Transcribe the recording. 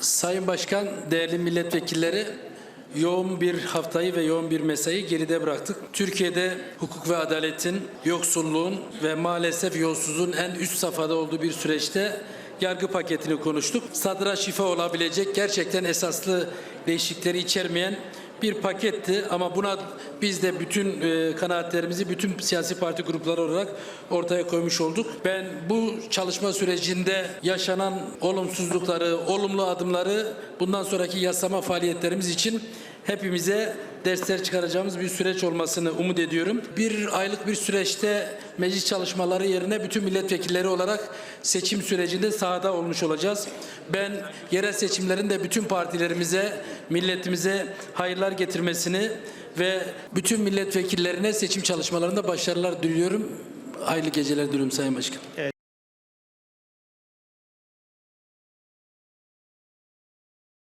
Sayın Başkan, değerli milletvekilleri, yoğun bir haftayı ve yoğun bir mesai geride bıraktık. Türkiye'de hukuk ve adaletin, yoksulluğun ve maalesef yolsuzluğun en üst safhada olduğu bir süreçte yargı paketini konuştuk. Sadra şifa olabilecek gerçekten esaslı değişiklikleri içermeyen bir paketti ama buna biz de bütün e, kanaatlerimizi bütün siyasi parti grupları olarak ortaya koymuş olduk. Ben bu çalışma sürecinde yaşanan olumsuzlukları, olumlu adımları bundan sonraki yasama faaliyetlerimiz için hepimize dersler çıkaracağımız bir süreç olmasını umut ediyorum. Bir aylık bir süreçte meclis çalışmaları yerine bütün milletvekilleri olarak seçim sürecinde sahada olmuş olacağız. Ben yerel seçimlerin de bütün partilerimize, milletimize hayırlar getirmesini ve bütün milletvekillerine seçim çalışmalarında başarılar diliyorum. Hayırlı geceler diliyorum Sayın Başkan.